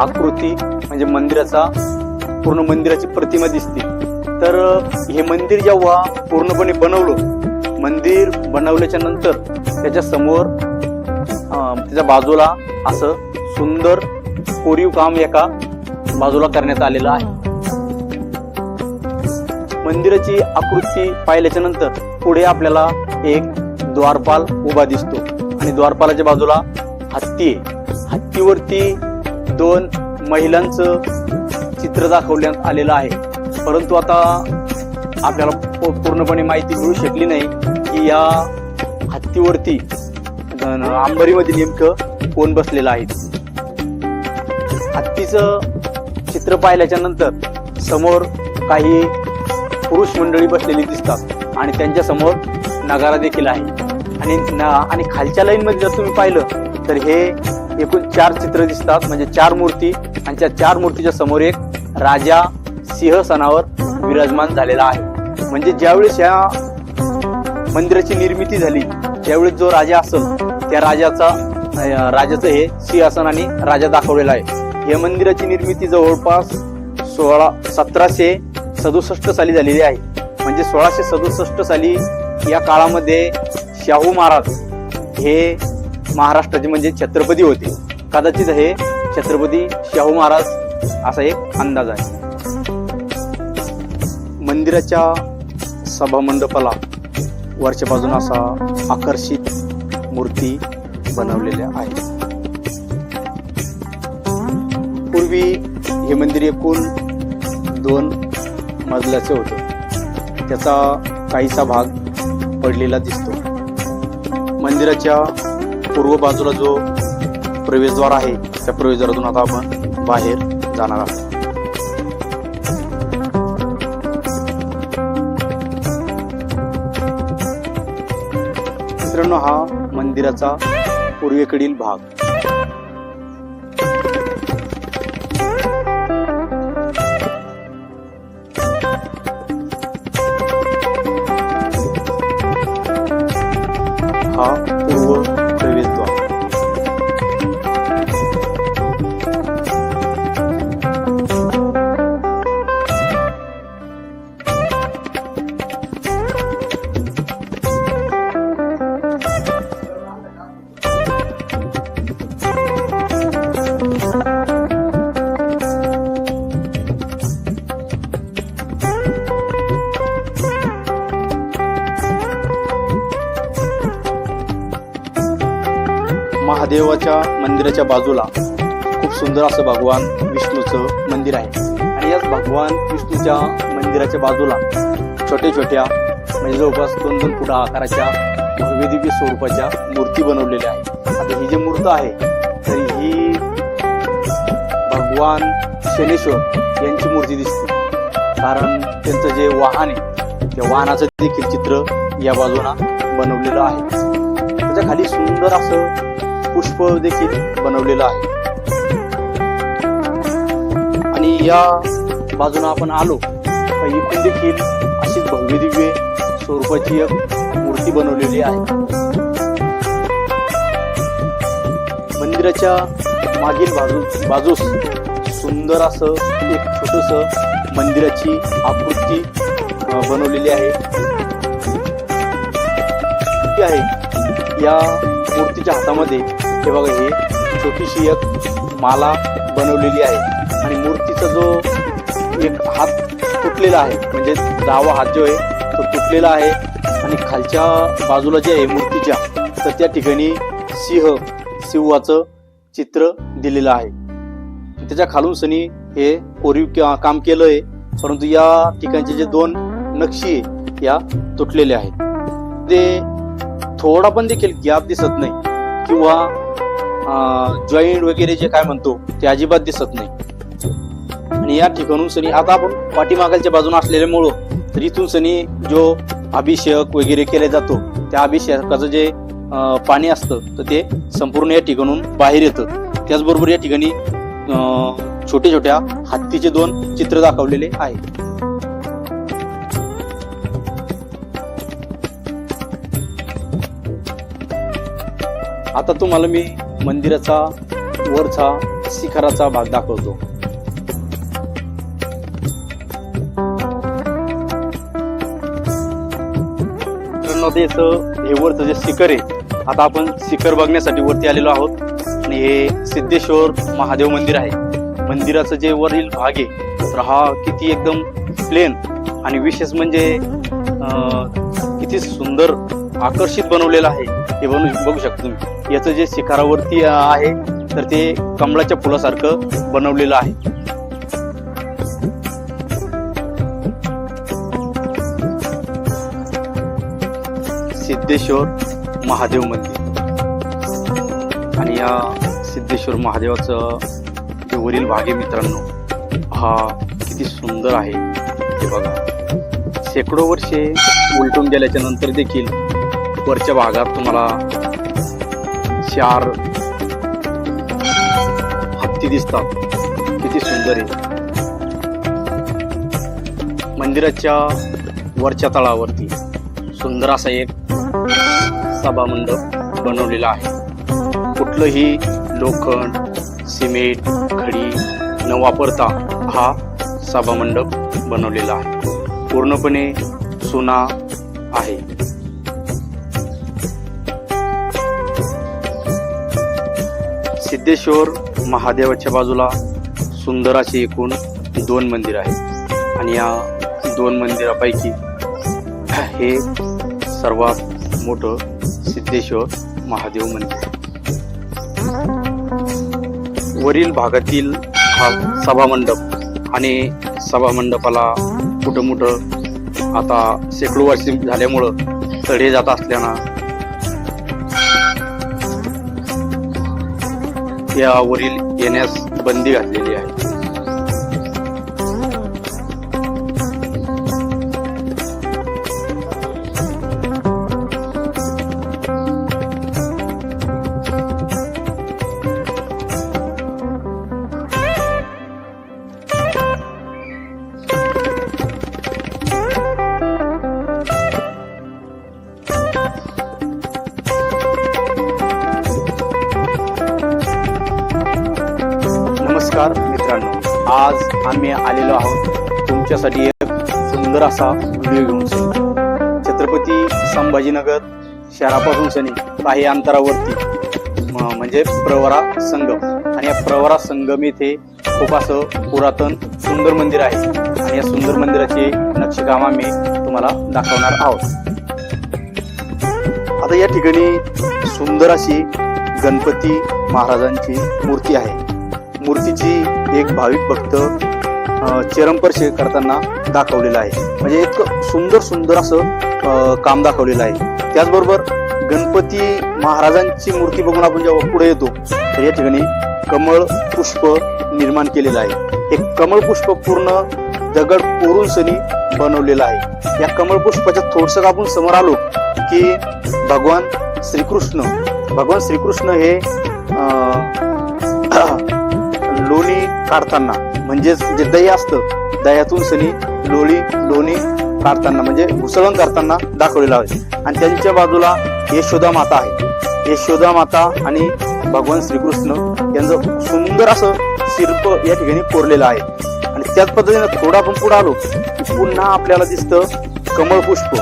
आकृती म्हणजे मंदिराचा पूर्ण मंदिराची प्रतिमा दिसते. तर हे मंदिर जेव्हा पूर्णपणे बनवलं मंदिर बनवल्याच्या नंतर त्याच्यासमोर त्याच्या बाजूला असं सुंदर कोरीव काम एका बाजूला करण्यात आलेलं आहे. मंदिराची आकृती पाहिल्याच्या नंतर पुढे आपल्याला एक द्वारपाल उभा दिसतो. आणि द्वारपालाच्या बाजूला हत्ती आहे. हत्तीवरती दोन महिलांचं चित्र दाखवण्यात आलेलं आहे. परंतु आता आपल्याला पूर्णपणे माहिती मिळू शकली नाही की या हत्तीवरती आंबरीमध्ये नेमकं कोण बसलेलं आहे. हत्तीचं चित्र पाहिल्याच्या नंतर समोर काही पुरुष मंडळी बसलेली दिसतात. आणि त्यांच्यासमोर नगारा देखील आहे. आणि आणि खालच्या लाईन मध्ये जर तुम्ही पाहिलं तर हे एकूण चार चित्र दिसतात. म्हणजे चार मूर्ती आणि त्या चार मूर्तीच्या समोर एक राजा सिंहसनावर विराजमान झालेला आहे. म्हणजे ज्यावेळेस या मंदिराची निर्मिती झाली त्यावेळेस जो राजा असेल त्या राजाचा राजाचं हे सिंहासन आणि राजा दाखवलेला आहे. या मंदिराची निर्मिती जवळपास सोळा सतराशे सदुसष्ट साली झालेली आहे. म्हणजे सोळाशे सदुसष्ट साली या काळामध्ये शाहू महाराज हे महाराष्ट्राचे म्हणजे छत्रपती होते. कदाचित हे छत्रपती शाहू महाराज असा एक अंदाज आहे. मंदिराच्या सभामंडपाला वरच्यापासून असा आकर्षित मूर्ती बनवलेल्या आहेत. पूर्वी हे मंदिर एकूण दोन मजल्याचे होते. त्याचा काहीसा भाग पडलेला दिसतो. मंदिराच्या पूर्व बाजूला जो प्रवेशद्वार आहे त्या प्रवेशद्वारातून आता आपण बाहेर जाणार आहोत. मित्रांनो हा मंदिराचा पूर्वेकडील भाग. महादेवाच्या मंदिराच्या बाजूला खूप सुंदर असं भगवान विष्णूचं मंदिर आहे. आणि याच भगवान विष्णूच्या मंदिराच्या बाजूला छोट्या छोट्या म्हणजे जवळपास दोन दोन फुटा आकाराच्या भव्यदिव्य स्वरूपाच्या मूर्ती बनवलेल्या आहेत. आता ही जी मूर्त आहे तर ही भगवान शनेश्वर यांची मूर्ती दिसते. कारण त्यांचं जे वाहन आहे त्या वाहनाचं देखील चित्र या बाजूला बनवलेलं आहे. त्याच्याखाली सुंदर असं पुष्प देखील बनवलेलं आहे. आणि या बाजूने आपण आलो तर इकडून देखील अशीच भव्य दिव्य स्वरूपाची एक मूर्ती बनवलेली आहे. मंदिराच्या मागील बाजू बाजूस सुंदर असं एक छोटस मंदिराची आकृती बनवलेली आहे. ती आहे या मूर्तीच्या हातामध्ये हे बघा ही छोटीशी एक माला बनवलेली आहे. आणि मूर्तीचा जो एक हात तुटलेला आहे म्हणजे डावा हात जो आहे तो तुटलेला आहे. आणि खालच्या बाजूला जे आहे मूर्तीच्या तर त्या ठिकाणी सिंह सिंहाचं चित्र दिलेलं आहे. त्याच्या खालून सनी हे कोरीव का- काम आहे परंतु या ठिकाणचे जे दोन नक्षी आहे, या तुटलेल्या आहेत. ते थोडा पण देखील गॅप दिसत नाही किंवा जॉईंट वगैरे जे काय म्हणतो ते अजिबात दिसत नाही. आणि या ठिकाणून सनी आता आपण पाठीमागालच्या बाजूने असलेल्यामुळं तर इथून सनी जो अभिषेक वगैरे केला जातो त्या अभिषेकाचं जे पाणी असतं तर ते संपूर्ण या ठिकाणून बाहेर येतं. त्याचबरोबर या ठिकाणी छोट्या छोट्या हत्तीचे दोन चित्र दाखवलेले आहेत. आता तुम्हाला मी मंदिराचा वरचा शिखराचा भाग दाखवतो. हे वरचं जे शिखर आहे आता आपण शिखर बघण्यासाठी वरती आलेलो आहोत. आणि हे सिद्धेश्वर महादेव मंदिर आहे. मंदिराचं जे वरील भाग आहे तर हा किती एकदम प्लेन आणि विशेष म्हणजे किती सुंदर आकर्षित बनवलेलं आहे. हे बनू बघू शकता तुम्ही. याचं जे शिखरावरती आहे तर ते कमळाच्या फुलासारखं बनवलेलं आहे. सिद्धेश्वर महादेव मंदिर. आणि या सिद्धेश्वर महादेवाचं जे वरील भागे मित्रांनो हा किती सुंदर आहे. हे बघा. शेकडो वर्षे उलटून गेल्याच्यानंतर देखील वरच्या भागात तुम्हाला चार हत्ती दिसतात. किती सुंदर आहे. मंदिराच्या वरच्या तळावरती सुंदर असा एक सभामंडप बनवलेला आहे. कुठलंही लोखंड सिमेंट खडी न वापरता हा सभामंडप बनवलेला आहे. पूर्णपणे सुना सिद्धेश्वर महादेवाच्या बाजूला सुंदर असे एकूण दोन मंदिर आहेत. आणि या दोन मंदिरापैकी हे सर्वात मोठं सिद्धेश्वर महादेव मंदिर वरील भागातील हा सभामंडप आणि सभामंडपाला कुठं मोठं आता शेकडो वर्षी झाल्यामुळं तडे जात असल्यानं यावरील येण्यास बंदी घातलेली आहे. आज आम्ही आलेलो आहोत. तुमच्यासाठी एक सुंदर असा व्हिडिओ घेऊन छत्रपती संभाजीनगर शहरापासून सनी काही अंतरावरती म्हणजे प्रवरा संगम. आणि या प्रवरा संगम येथे खूप असं पुरातन सुंदर मंदिर आहे. आणि या सुंदर मंदिराचे नक्षीकाम आम्ही तुम्हाला दाखवणार आहोत. आता या ठिकाणी सुंदर अशी गणपती महाराजांची मूर्ती आहे. मूर्तीची एक भाविक भक्त अ, करताना दाखवलेलं आहे. म्हणजे एक सुंदर सुंदर असं काम दाखवलेलं आहे. त्याचबरोबर गणपती महाराजांची मूर्ती बघून आपण जेव्हा पुढे येतो तर या ठिकाणी कमळ पुष्प निर्माण केलेलं आहे. हे कमळ पुष्प पूर्ण दगड कोरून सनी बनवलेलं आहे. या कमळ पुष्पाच्या थोडसं आपण समोर आलो की भगवान श्रीकृष्ण. भगवान श्रीकृष्ण हे काढताना. म्हणजेच जे दही असतं दह्यातून सनी लोळी लोणी काढताना म्हणजे घुसळण करताना दाखवलेलं आहे. आणि त्यांच्या बाजूला यशोदा माता आहे. यशोदा माता आणि भगवान श्रीकृष्ण यांचं सुंदर असं शिल्प या ठिकाणी कोरलेलं आहे. आणि त्याच पद्धतीने थोडा आपण पुढे आलो की पुन्हा आपल्याला दिसतं कमळपुष्प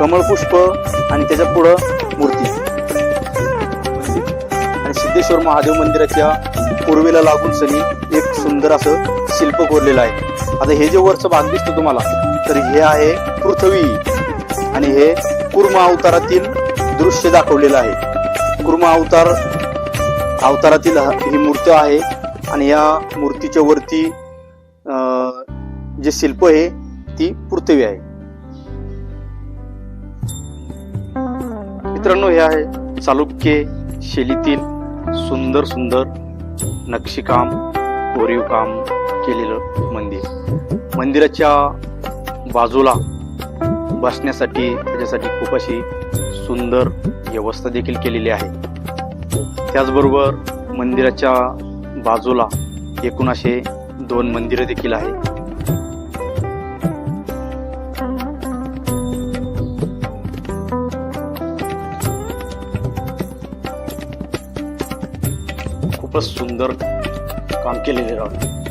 कमळपुष्प आणि त्याच्या पुढं मूर्ती. आणि सिद्धेश्वर महादेव मंदिराच्या पूर्वेला लागून सनी एक सुंदर असं शिल्प कोरलेलं आहे. आता हे जे वरचं भाग दिसतो तुम्हाला तर हे आहे पृथ्वी. आणि हे कुर्मा अवतारातील दृश्य दाखवलेलं आहे. कुर्मा अवतार अवतारातील ही मूर्ती आहे. आणि या मूर्तीच्या वरती अं, जे शिल्प आहे ती पृथ्वी आहे. मित्रांनो हे आहे चालुक्य शैलीतील सुंदर सुंदर नक्षीकाम कोरीव काम केलेलं मंदिर. मंदिराच्या बाजूला बसण्यासाठी त्याच्यासाठी खूप अशी सुंदर व्यवस्था देखील केलेली आहे. त्याचबरोबर मंदिराच्या बाजूला एकूण असे दोन मंदिरं देखील आहे खूपच सुंदर काम केलेले आहे.